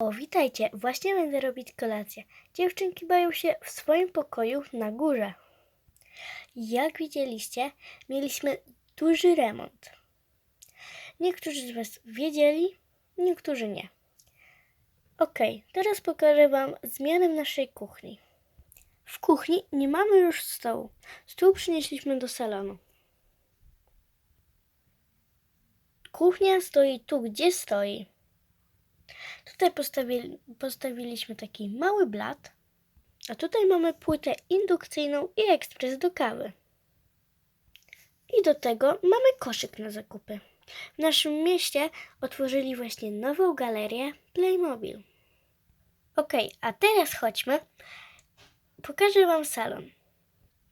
O, witajcie. Właśnie będę robić kolację. Dziewczynki bawią się w swoim pokoju na górze. Jak widzieliście, mieliśmy duży remont. Niektórzy z Was wiedzieli, niektórzy nie. Ok, teraz pokażę Wam zmianę naszej kuchni. W kuchni nie mamy już stołu. Stół przynieśliśmy do salonu. Kuchnia stoi tu, gdzie stoi. Tutaj postawili, postawiliśmy taki mały blat, a tutaj mamy płytę indukcyjną i ekspres do kawy. I do tego mamy koszyk na zakupy. W naszym mieście otworzyli właśnie nową galerię Playmobil. Ok, a teraz chodźmy. Pokażę Wam salon.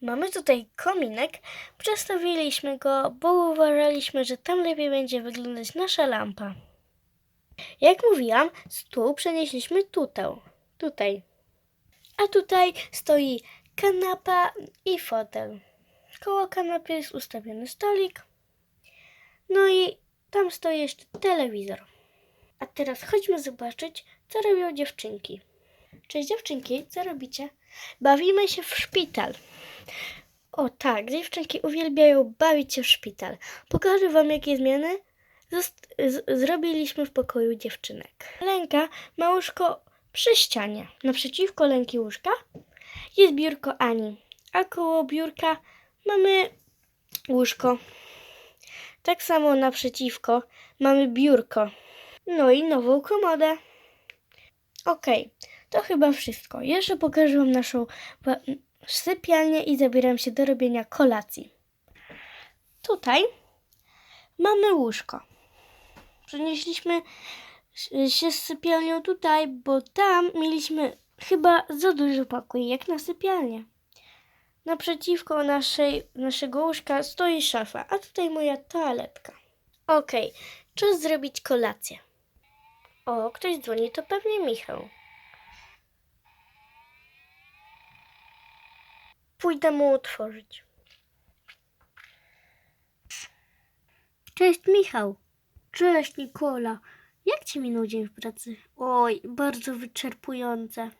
Mamy tutaj kominek. Przestawiliśmy go, bo uważaliśmy, że tam lepiej będzie wyglądać nasza lampa. Jak mówiłam, stół przenieśliśmy tutaj. tutaj. A tutaj stoi kanapa i fotel. Koło kanapy jest ustawiony stolik. No i tam stoi jeszcze telewizor. A teraz chodźmy zobaczyć, co robią dziewczynki. Cześć dziewczynki, co robicie? Bawimy się w szpital. O tak, dziewczynki uwielbiają bawić się w szpital. Pokażę wam jakie zmiany zrobiliśmy w pokoju dziewczynek. Lęka ma łóżko przy ścianie. Naprzeciwko lęki łóżka jest biurko Ani, a koło biurka mamy łóżko. Tak samo naprzeciwko mamy biurko. No i nową komodę. Okej, to chyba wszystko. Jeszcze pokażę Wam naszą sypialnię i zabieram się do robienia kolacji. Tutaj mamy łóżko. Przenieśliśmy się z sypialnią tutaj, bo tam mieliśmy chyba za pokój, jak na sypialnię. Naprzeciwko naszej, naszego łóżka stoi szafa, a tutaj moja toaletka. Okej, czas zrobić kolację. O, ktoś dzwoni, to pewnie Michał. Pójdę mu otworzyć. Cześć Michał. Cześć Nikola. Jak ci minął dzień w pracy? Oj, bardzo wyczerpujące.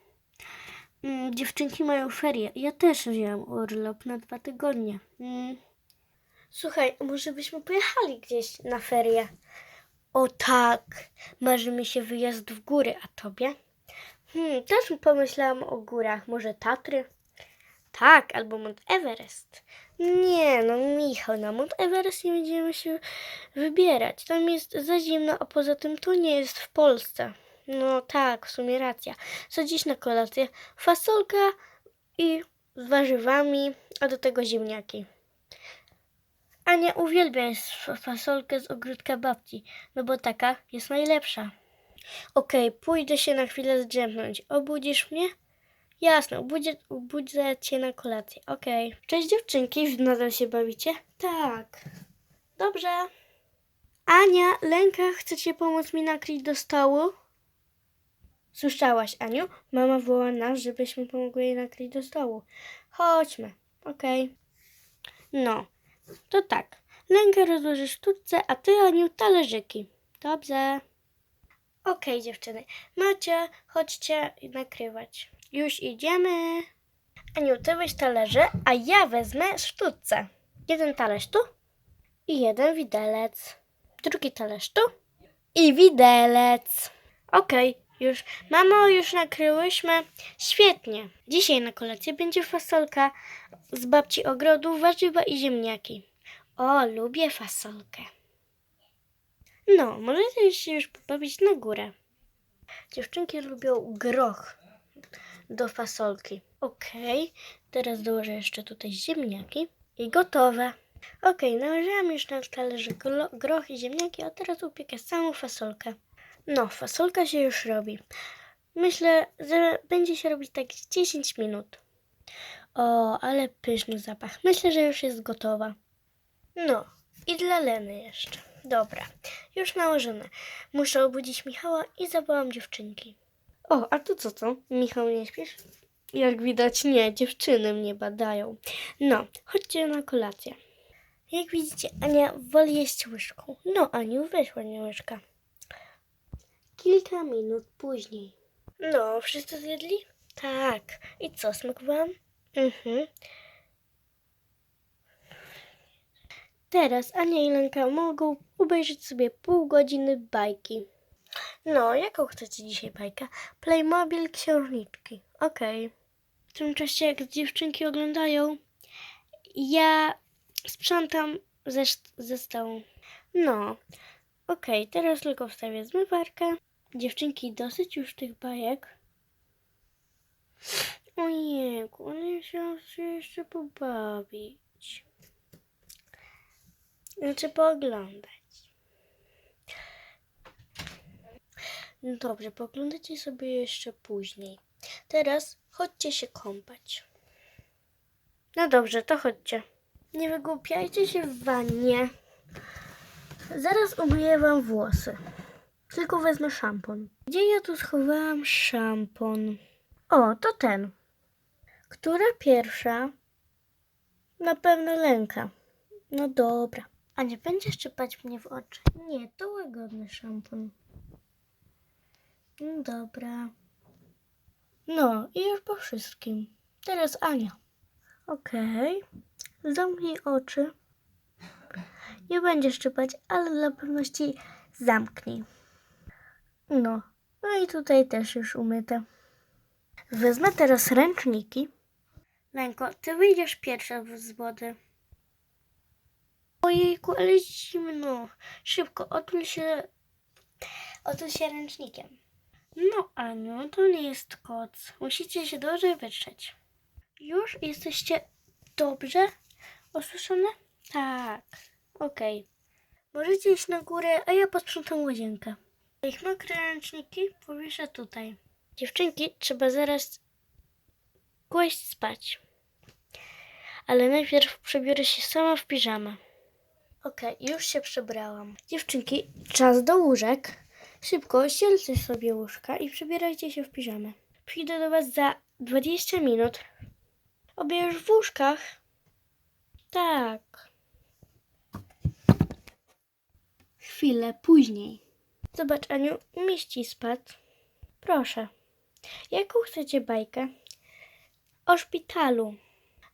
Mm, dziewczynki mają ferie. Ja też wziąłem urlop na dwa tygodnie. Mm. Słuchaj, może byśmy pojechali gdzieś na ferie? O tak, marzy mi się wyjazd w góry, a tobie? Hmm, też pomyślałam o górach, może Tatry? Tak, albo Mount Everest. Nie, no Michał, na Mount Everest nie będziemy się wybierać. Tam jest za zimno, a poza tym to nie jest w Polsce. No tak, w sumie racja. Co dziś na kolację? Fasolka i z warzywami, a do tego ziemniaki. Ania uwielbia fasolkę z ogródka babci, no bo taka jest najlepsza. Okej, pójdę się na chwilę zdrzemnąć. Obudzisz mnie? Jasne, obudzę, obudzę cię na kolację. Okej. Cześć dziewczynki, nadal się bawicie? Tak. Dobrze. Ania, Lenka, chcecie pomóc mi nakryć do stołu? Słyszałaś, Aniu? Mama woła nas, żebyśmy pomogły jej nakryć do stołu. Chodźmy. Okej. No, to tak. Lękę rozłożysz w sztuczce, a ty, Aniu, talerzyki. Dobrze. Okej, dziewczyny. Macie, chodźcie nakrywać. Już idziemy. Aniu, ty weź talerze, a ja wezmę sztuczce. Jeden talerz tu i jeden widelec. Drugi talerz tu i widelec. Okej, już. Mamo, już nakryłyśmy. Świetnie. Dzisiaj na kolację będzie fasolka z babci ogrodu, warzywa i ziemniaki. O, lubię fasolkę. No, możecie się już pobawić na górę. Dziewczynki lubią groch do fasolki. Okej, teraz dołożę jeszcze tutaj ziemniaki i gotowe. Okej, nałożyłam już na talerze groch i ziemniaki, a teraz upiekę samą fasolkę. No, fasolka się już robi. Myślę, że będzie się robić tak z 10 minut. O, ale pyszny zapach. Myślę, że już jest gotowa. No, i dla Leny jeszcze. Dobra, już nałożone. Muszę obudzić Michała i zawołam dziewczynki. O, a tu co to? Michał, nie śpisz? Jak widać, nie, dziewczyny mnie badają. No, chodźcie na kolację. Jak widzicie, Ania woli jeść łyżką. No, Aniu, weź ładnie łyżka. kilka minut później. No, wszyscy zjedli? Tak. I co, smakowałam? Mhm. Teraz Ania i Lenka mogą obejrzeć sobie pół godziny bajki. No, jaką chcecie dzisiaj bajkę? Playmobil księżniczki. Okej. W tym czasie, jak dziewczynki oglądają, ja sprzątam ze, ze stołu. No, okej, teraz tylko wstawię zmywarkę. Dziewczynki, dosyć już tych bajek. Ojejku, one się jeszcze pobawić. Znaczy pooglądać. No dobrze, pooglądacie sobie jeszcze później. Teraz chodźcie się kąpać. No dobrze, to chodźcie. Nie wygłupiajcie się w wannie. Zaraz umyję wam włosy. Tylko wezmę szampon. Gdzie ja tu schowałam szampon? O, to ten. Która pierwsza? Na pewno lęka. No dobra. A nie będziesz szczepać mnie w oczy? Nie, to łagodny szampon. No dobra. No i już po wszystkim. Teraz Ania. Okej. Zamknij oczy. Nie będziesz szczepać, ale dla pewności zamknij. No. No i tutaj też już umyte. Wezmę teraz ręczniki. Lenko, ty wyjdziesz pierwsza z wody. Ojejku, ale zimno. Szybko, otul się, otul się ręcznikiem. No, Aniu, to nie jest koc. Musicie się dobrze wytrzeć. Już jesteście dobrze osuszone? Tak. Okej. Możecie iść na górę, a ja posprzątam łazienkę. Ich mokre ręczniki powieszę tutaj. Dziewczynki, trzeba zaraz kłaść spać. Ale najpierw przebiorę się sama w piżamę. Okej, już się przebrałam. Dziewczynki, czas do łóżek. Szybko ścielcie sobie łóżka i przebierajcie się w piżamę. Przyjdę do was za 20 minut. Obie już w łóżkach? Tak. Chwilę później. Zobacz, Aniu, mieści spadł. Proszę. Jaką chcecie bajkę? O szpitalu.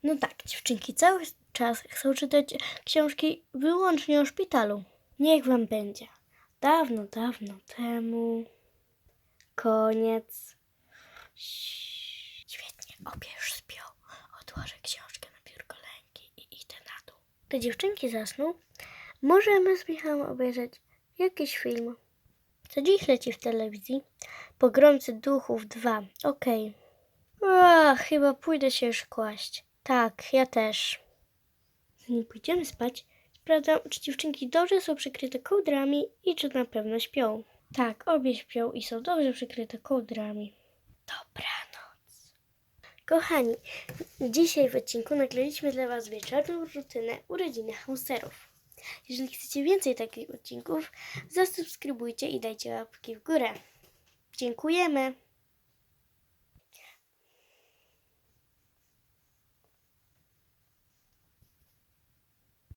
No tak, dziewczynki cały czas chcą czytać książki wyłącznie o szpitalu. Niech wam będzie. Dawno, dawno temu. Koniec. Świetnie, obie już śpią. Odłożę książkę na biurko lęki i idę na dół. Gdy dziewczynki zasną, możemy z Michałem obejrzeć jakiś film. Co dziś leci w telewizji? Pogromcy Duchów 2. Okej. Ach, chyba pójdę się już kłaść. Tak, ja też. Zanim pójdziemy spać, sprawdzam, czy dziewczynki dobrze są przykryte kołdrami i czy na pewno śpią. Tak, obie śpią i są dobrze przykryte kołdrami. Dobranoc. Kochani, dzisiaj w odcinku nagraliśmy dla Was wieczorną rutynę urodziny hamsterów. Jeżeli chcecie więcej takich odcinków, zasubskrybujcie i dajcie łapki w górę. Dziękujemy.